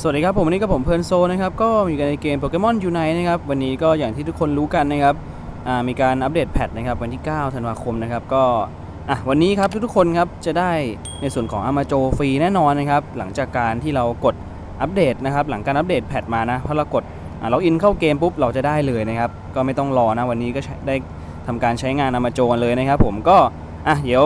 สวัสดีครับผมวันนี้ก็ผมเพลิร์นโซนะครับก็อยู่กันในเกมโปเกมอนยูไนนะครับวันนี้ก็อย่างที่ทุกคนรู้กันนะครับมีการอัปเดตแพทนะครับวันที่ 9 ธันวาคมนะครับก็อะวันนี้ครับทุกๆคนครับจะได้ในส่วนของอามาโจฟรีแน่นอนนะครับหลังจากการที่เรากดอัปเดตนะครับหลังการอัปเดตแพทมานะพราะเรากดอ่าอินเข้าเกมปุ๊บเราจะได้เลยนะครับก็ไม่ต้องรอนะวันนี้ก็ได้ทำการใช้งานอามาโจเลยนะครับผมก็อะเดี๋ยว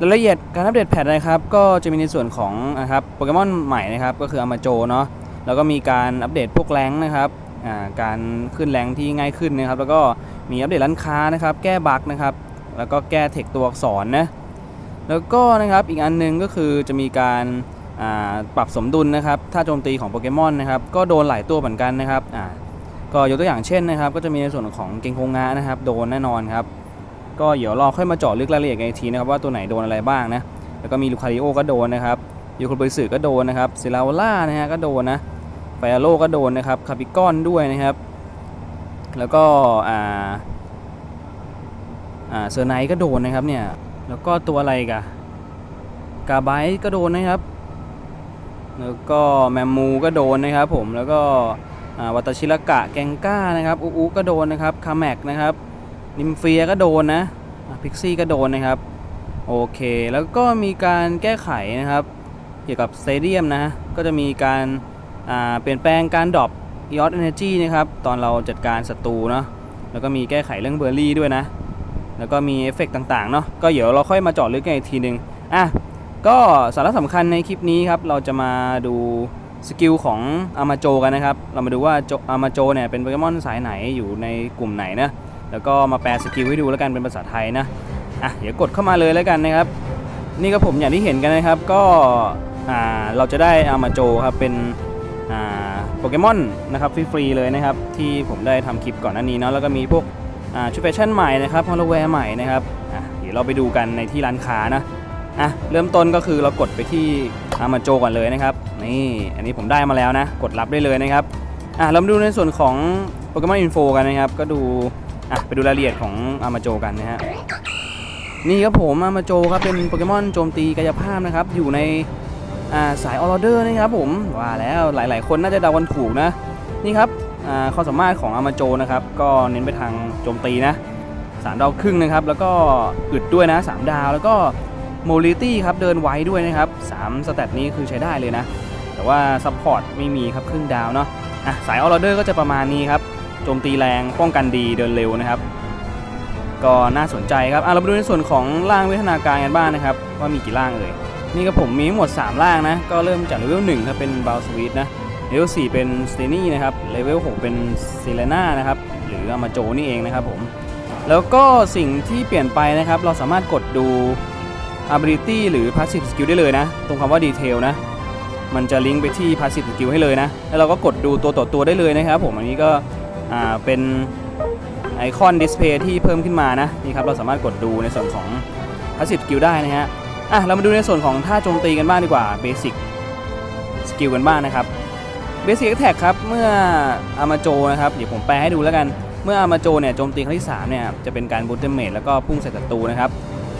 รายละเอียดการอัปเดตแพทนะครับ ก็จะมีในส่วนของนะครับโปเกมอนใหม่นะครับ ก็คืออามาโจเนาะแล้วก็มีการอัปเดตพวกแรงนะครับการขึ้นแรงที่ง่ายขึ้นนะครับ แล้วก็มีอัปเดตร้านค้านะครับ แก้บั๊กนะครับ แล้วก็แก้เทคตัวอักษรนะแล้วก็นะครับอีกอันหนึงก็คือจะมีการปรับสมดุลนะครับถ้าโจมตีของโปเกมอนนะครับก็โดนหลายตัวเหมือนกันนะครับก็ยกตัวอย่างเช่นนะครับ ก็จะมีในส่วนของเกงโคงะนะครับ โดนแน่นอนครับ ก็เดี๋ยวราค่อยมาเจาะลึกรายละเอียดกันอีกทีนะครับว่าตัวไหนโดนอะไรบ้างนะแล้วก็มีลูคาริโอก็โดนนะครับยูคุบริสึก็โดนนะครับเซลาวล่านะฮะก็โดนนะไฟอาโลก็โดนนะครับคาปิกอนด้วยนะครับ แล้วก็อ่าอ่าเซอร์ไนก็โดนนะครับเนี่ยแล้วก็ตัวอะไรกะกาไบก็โดนนะครับ แล้วก็แมมมูก็โดนนะครับผมแล้วก็อ่าวัตชิระกะแกงก้านะครับอุอุก็โดนนะครับคาแมกนะครับ นิมเฟียก็โดนนะพิกซี่ก็โดนนะครับ โอเค แล้วก็มีการแก้ไขนะครับ เกี่ยวกับสเตเดียมนะ ก็จะมีการาเปลี่ยนแปลงการดรอปยอดเอเนจีนะครับ ตอนเราจัดการศัตรูเนาะแล้วก็มีแก้ไขเรื่องเบอร์รี่ด้วยนะ แล้วก็มีเอฟเฟกต์ต่างๆเนาะก็เดี๋ยวเราค่อยมาเจาะลึกกันอีกทีหนึ่งอะก็สาระสำคัญในคลิปนี้ครับ เราจะมาดูสกิลของอามาโจกันนะครับ เรามาดูว่าอามาโจเนี่ยเป็นโปเกมอนสายไหนอยู่ในกลุ่มไหนนะ แล้วก็มาแปลสกิลให้ดูแล้วกันเป็นภาษาไทยนะอะเดี๋ยวกดเข้ามาเลยแล้วกันนะครับ นี่ก็ผมอย่างที่เห็นกันนะครับก็อ่าเราจะได้อามาโจครับเป็นอ่าโปเกมอนนะครับฟรีๆเลยนะครับ ที่ผมได้ทำคลิปก่อนหน้านี้เนาะแล้วก็มีพวกอ่าชุดแฟชั่นใหม่นะครับฮอลโลแวร์ใหม่นะครับอะเดี๋ยวเราไปดูกันในที่ร้านค้านะอะเริ่มต้นก็คือเรากดไปที่อามาโจก่อนเลยนะครับนี่อันนี้ผมได้มาแล้วนะ กดรับได้เลยนะครับอะเรามาดูในส่วนของโปเกมอนอินโฟกันนะครับ ก็ดู อะไปดูรายละเอียดของอามาโจกันนะฮะนี่ครับผมอามาโจครับเป็นโปเกมอนโจมตีกายภาพนะครับ อยู่ในอ่าสายออร์เดอร์นะครับผมว่าแล้วหลาย ๆ คนน่าจะเดากันถูกนะ นี่ครับอ่าความสามารถของอามาโจนะครับ ก็เน้นไปทางโจมตีนะสามดาวครึ่งนะครับ แล้วก็อึดด้วยนะสามดาวแล้วก็โมลิตี้ครับเดินไวด้วยนะครับสามสเตตนี้คือใช้ได้เลยนะ แต่ว่าซัพพอร์ตไม่มีครับครึ่งดาวเนาะอะสายออร์เดอร์ก็จะประมาณนี้ครับ จมตีแรงป้องกันดีเดินเร็วนะครับ ก็น่าสนใจครับเรามาดูในส่วนของร่างวิทนาการกันบ้างนะครับ ว่ามีกี่ร่างเอ่ยนี่ก็ผมมีหมด 3 ร่างนะ ก็เริ่มจากเลเวล1ครับเป็นบ a ลสวีทนะเลเวล4เป็นสเตนี่นะครับเลเวล6เป็นซิเลนานะครับหรืออามาโจนี่เองนะครับผมแล้วก็สิ่งที่เปลี่ยนไปนะครับ เราสามารถกดดู ability หรือ passive skill ได้เลยนะ ตรงคำว่า detail นะ มันจะลิงก์ไปที่ passive skill ให้เลยนะ แล้วเราก็กดดูตัวต่อตัวได้เลยนะครับผม อันนี้ก็ เป็นไอคอน display ที่เพิ่มขึ้นมานะนี่ครับเราสามารถกดดูในส่วนของ passive skill ได้นะฮะอะเรามาดูในส่วนของท่าโจมตีกันบ้างดีกว่า basic skill กันบ้างนะครับ basic attack ครับเมื่ออามาโจนะครับเดี๋ยวผมแปลให้ดูแล้วกันเมื่ออามาโจเนี่ยโจมตีครั้งที่3เนี่ยจะเป็นการบูตเตอร์เมดแล้วก็พุ่งใส่ศัตรูนะครับ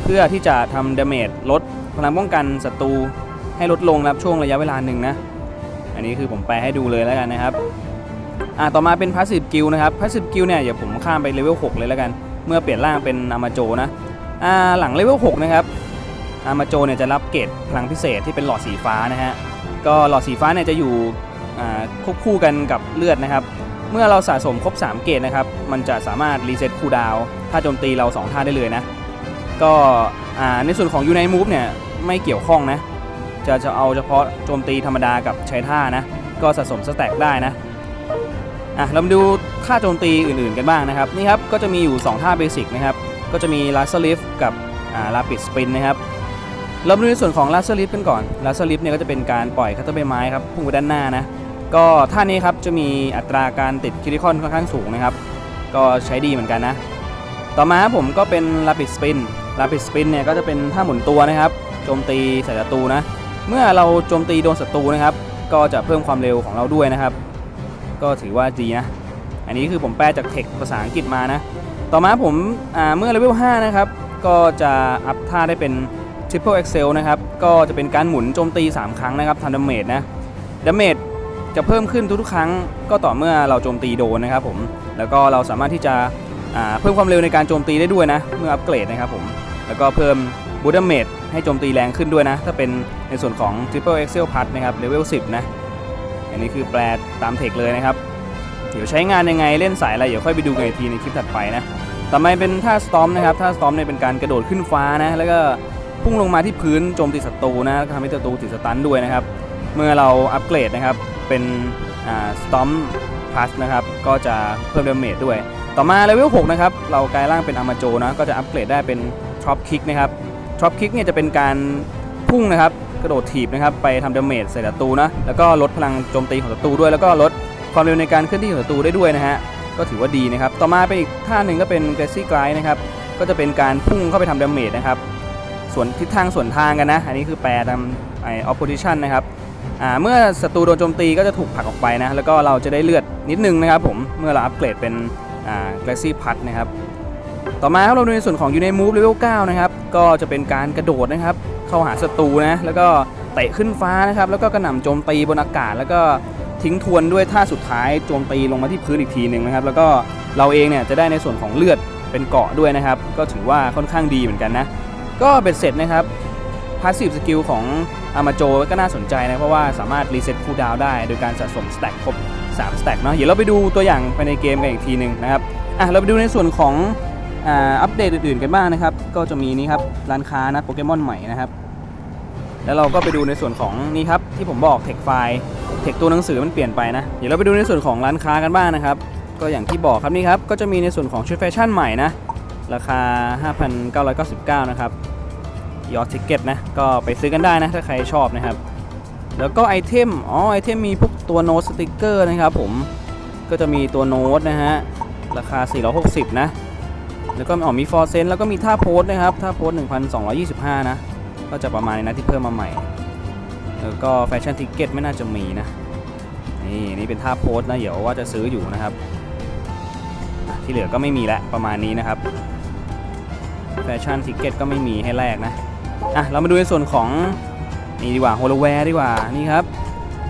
เพื่อที่จะทำดาเมจลดพลังป้องกันศัตรูให้ลดลงนะครับช่วงระยะเวลาหนึ่งนะอันนี้คือผมแปลให้ดูเลยแล้วกันนะครับ อ่าต่อมาเป็น passive skill นะครับ passive skill เนี่ยเดี๋ยวผมข้ามไปเลเวล6เลยแล้วกัน เมื่อเปลี่ยนร่างเป็นอามาโจนะอ่าหลังเลเวล6นะครับอามาโจเนี่ยจะรับเกรดพลังพิเศษที่เป็นหลอดสีฟ้านะฮะก็หลอดสีฟ้าเนี่ยจะอยู่อ่าควบคู่กันกับเลือดนะครับ เมื่อเราสะสมครบ 3 เกรดนะครับ มันจะสามารถรีเซ็ตคูลดาวถ้าโจมตีเรา 2 ท่าได้เลยนะ ก็อ่าในส่วนของยูไนมูฟเนี่ยไม่เกี่ยวข้องนะ จะจะเอาเฉพาะโจมตีธรรมดากับใช้ท่านะ ก็สะสมสแต็กได้นะ อะเรามาดูท่าโจมตีอื่นๆกันบ้างนะครับนี่ครับก็จะมีอยู่ 2 ท่าเบสิกนะครับก็จะมีลาสลิฟกับอ่าลาปิดสปินนะครับเรามาดูในส่วนของลาสลิฟกันก่อนลาสลิฟเนี่ยก็จะเป็นการปล่อยคัตเตอร์ใบไม้ครับพุ่งไปด้านหน้านะก็ท่านี้ครับจะมีอัตราการติดคิริคอนค่อนข้างสูงนะครับก็ใช้ดีเหมือนกันนะต่อมาผมก็เป็นลาปิดสปินลาปิดสปินเนี่ยก็จะเป็นท่าหมุนตัวนะครับโจมตีใส่ศัตรูนะเมื่อเราโจมตีโดนศัตรูนะครับก็จะเพิ่มความเร็วของเราด้วยนะครับ ก็ถือว่าดีนะ อันนี้คือผมแปลจากเทคภาษาอังกฤษมานะ ต่อมาผมาเมื่อเลเวล 5 นะครับ ก็จะอัพท่าได้เป็น Triple Excel นะครับ ก็จะเป็นการหมุนโจมตี 3 ครั้งนะครับทำดาเมจนะดาเมจจะเพิ่มขึ้นทุกๆครั้ง ก็ต่อเมื่อเราโจมตีโดนนะครับผม แล้วก็เราสามารถที่จะเพิ่มความเร็วในการโจมตีได้ด้วยนะ เมื่ออัปเกรดนะครับผม แล้วก็เพิ่มบูดเมดให้โจมตีแรงขึ้นด้วยนะ ถ้าเป็นในส่วนของ Triple Excel Plus นะครับเลเวล 10 นะ อันนี้คือแปลตามเทคเลยนะครับ เดี๋ยวใช้งานยังไงเล่นสายอะไรเดี๋ยวค่อยไปดูกันอีกทีในคลิปถัดไปนะ ต่อมาเป็นท่าสตอมนะครับ ท่าสตอมเนี่ยเป็นการกระโดดขึ้นฟ้านะ แล้วก็พุ่งลงมาที่พื้นโจมตีศัตรูนะทำให้ศัตรูติดสตันด้วยนะครับ เมื่อเราอัปเกรดนะครับ เป็นอ่าสตอมพลัสนะครับ ก็จะเพิ่มดาเมจด้วย ต่อมาเลเวล6นะครับ เรากลายร่างเป็นอามาโจนะ ก็จะอัปเกรดได้เป็นทรอปคิกนะครับทรอปคิกเนี่ยจะเป็นการพุ่งนะครับ กระโดดถีบนะครับไปทำดาเมจใส่ศัตรูนะแล้วก็ลดพลังโจมตีของศัตรูด้วย แล้วก็ลดความเร็วในการเคลื่อนที่ของศัตรูได้ด้วยนะฮะก็ถือว่าดีนะครับ ต่อมาเป็นอีกท่าหนึ่งก็เป็นเกรซี่ไกรนะครับก็จะเป็นการพุ่งเข้าไปทำดาเมจนะครับส่วนทิศทางส่วนทางกันนะ อันนี้คือแปลตามไอ opposition นะครับเมื่อศัตรูโดนโจมตีก็จะถูกผลักออกไปนะ แล้วก็เราจะได้เลือดนิดนึงนะครับผม เมื่อเราอัปเกรดเป็นอ่า Galaxy พัดนะครับ ต่อมาครับเราดูในส่วนของ Unite Move Level 9นะครับ ก็จะเป็นการกระโดดนะครับ เข้าหาศัตรูนะแล้วก็เตะขึ้นฟ้านะครับแล้วก็กระหน่ำโจมตีบนอากาศ แล้วก็ทิ้งทวนด้วยท่าสุดท้ายโจมตีลงมาที่พื้นอีกทีหนึ่งนะครับ แล้วก็เราเองเนี่ยจะได้ในส่วนของเลือดเป็นเกาะด้วยนะครับ ก็ถือว่าค่อนข้างดีเหมือนกันนะ ก็เบ็ดเสร็จนะครับพาสซีฟสกิลของอามาโจก็น่าสนใจนะเพราะว่าสามารถรีเซ็ตคูลดาวได้โดยการสะสมสแต็กครบ3สแต็กเนาะเดี๋ยวเราไปดูตัวอย่างภายในเกมกันอีกทีหนึ่งนะครับอะเราไปดูในส่วนของ อัปเดตอื่นๆกันบ้างนะครับ ก็จะมีนี่ครับร้านค้านะโปเกมอนใหม่นะครับ แล้วเราก็ไปดูในส่วนของนี่ครับที่ผมบอกเทคไฟล์เทคตัวหนังสือมันเปลี่ยนไปนะ เดี๋ยวเราไปดูในส่วนของร้านค้ากันบ้างนะครับ ก็อย่างที่บอกครับนี่ครับก็จะมีในส่วนของชุดแฟชั่นใหม่นะราคา 5,999 นะครับยอดทิเก็ตนะก็ไปซื้อกันได้นะถ้าใครชอบนะครับ แล้วก็ไอเทมอ๋อไอเทมมีพวกตัวโน้ตสติกเกอร์นะครับผมก็จะมีตัวโน้ตนะฮะราคา 460 นะ แล้วก็อ๋อมีฟอร์เซนแล้วก็มีท่าโพสนะครับท่าโพส1,225 นะ ก็จะประมาณนี้นะที่เพิ่มมาใหม่ แล้วก็แฟชั่นทิกเก็ตไม่น่าจะมีนะ นี่นี่เป็นท่าโพสนะ เดี๋ยวว่าจะซื้ออยู่นะครับ ที่เหลือก็ไม่มีแล้วประมาณนี้นะครับแฟชั่นทิกเก็ตก็ไม่มีให้แลกนะอะเรามาดูในส่วนของนี่ดีกว่าโฮโลแวร์ดีกว่านี่ครับ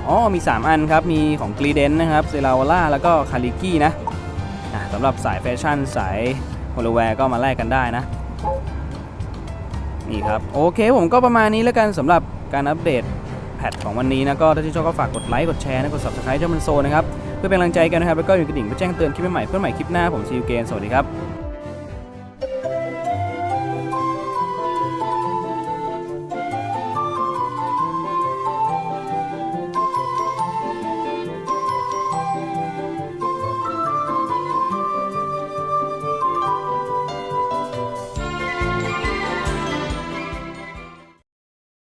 อ๋อมี 3 อันครับ มีของกรีเดนนะครับเซราวล่าแล้วก็คาริกี้นะสำหรับสายแฟชั่นสาย โฮโลแวร์ก็มาแลกกันได้นะ นี่ครับ โอเคผมก็ประมาณนี้แล้วกันสำหรับการอัปเดตแพทของวันนี้นะ ก็ถ้าชื่นชอบก็ฝากกดไลค์กดแชร์นะกด subscribe ช่องมันโซนะครับ เพื่อเป็นกำลังใจกันนะครับ แล้วก็อยู่กระดิ่งเพื่อแจ้งเตือนคลิปใหม่เพื่อใหม่คลิปหน้าผมซีอูเกนสวัสดีครับ